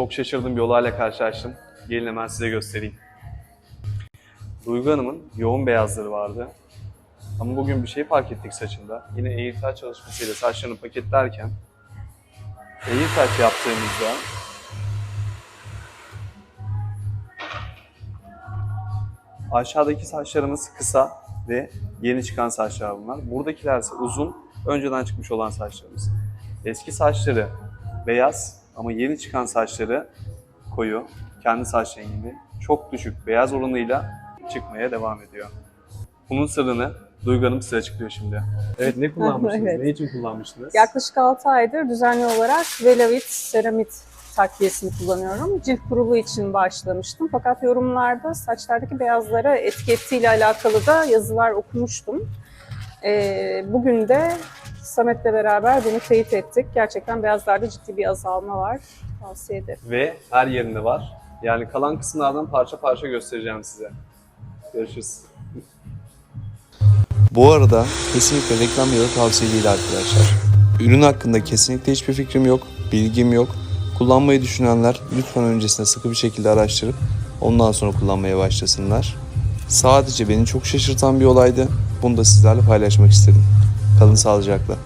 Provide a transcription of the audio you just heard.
Çok şaşırdığım bir olayla karşılaştım. Gelin hemen size göstereyim. Duygu Hanım'ın yoğun beyazları vardı. Ama bugün bir şey fark ettik saçında. Yine eğitim çalışmasıyla saçlarını paketlerken eğitim yaptığımızda aşağıdaki saçlarımız kısa ve yeni çıkan saçlar bunlar. Buradakiler ise uzun, önceden çıkmış olan saçlarımız. Eski saçları beyaz ama yeni çıkan saçları koyu, kendi saç renginde çok düşük beyaz oranıyla çıkmaya devam ediyor. Bunun sırrını Duygu Hanım size açıklıyor şimdi. Evet ne kullanmıştınız? Evet. Ne için kullanmıştınız? Yaklaşık 6 aydır düzenli olarak Velavit Ceramid takviyesini kullanıyorum. Cilt kuruluğu için başlamıştım. Fakat yorumlarda saçlardaki beyazlara etki ettiğiyle alakalı da yazılar okumuştum. Ee, bugün de Samet'le beraber bunu teyit ettik. Gerçekten beyazlarda ciddi bir azalma var. Tavsiye ederim. Ve her yerinde var. Yani kalan kısımlardan parça parça göstereceğim size. Görüşürüz. Bu arada kesinlikle reklam ya da tavsiye değil arkadaşlar. Ürün hakkında kesinlikle hiçbir fikrim yok, bilgim yok. Kullanmayı düşünenler lütfen öncesinde sıkı bir şekilde araştırıp ondan sonra kullanmaya başlasınlar. Sadece beni çok şaşırtan bir olaydı. Bunu da sizlerle paylaşmak istedim. Kalın sağlıcakla.